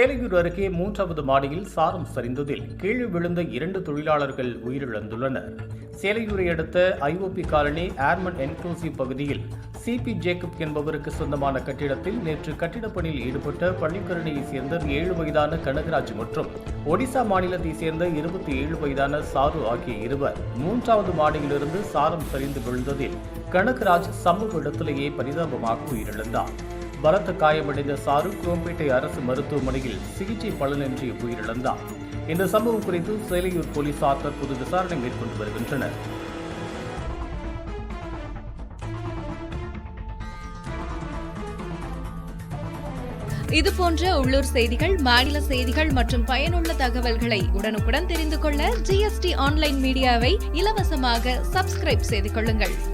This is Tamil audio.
சேலையூர் அருகே மூன்றாவது மாடியில் சாரம் சரிந்ததில் கீழ் விழுந்த இரண்டு தொழிலாளர்கள் உயிரிழந்துள்ளனர். சேலையூரை அடுத்த ஐஓபி காலனி ஏர்மன் என்க்ளோசிவ் பகுதியில் சிபி ஜேக்கப் என்பவருக்கு சொந்தமான கட்டிடத்தில் நேற்று கட்டிடப் பணியில் ஈடுபட்ட பள்ளிக்கரணியைச் சேர்ந்த ஏழு வயதான கனகராஜ் மற்றும் ஒடிசா மாநிலத்தைச் சேர்ந்த இருபத்தி ஏழு வயதான சாரு ஆகிய இருவர் மூன்றாவது மாடியிலிருந்து சாரம் சரிந்து விழுந்ததில் கனகராஜ் சம்பவ இடத்திலேயே பரிதாபமாக உயிரிழந்தார். பலத்த காயமடைந்த சாரு குரோம்பேட்டை அரசு மருத்துவமனையில் சிகிச்சை பலனின்றி உயிரிழந்தார். இந்த சம்பவம் குறித்து சேலையூர் போலீசார் தற்போது விசாரணை மேற்கொண்டு வருகின்றனர். இது போன்ற உள்ளூர் செய்திகள் மாநில செய்திகள் மற்றும் பயனுள்ள தகவல்களை உடனுக்குடன் தெரிந்து கொள்ள ஜிஎஸ்டி ஆன்லைன் மீடியாவை இலவசமாக சப்ஸ்கிரைப் செய்து கொள்ளுங்கள்.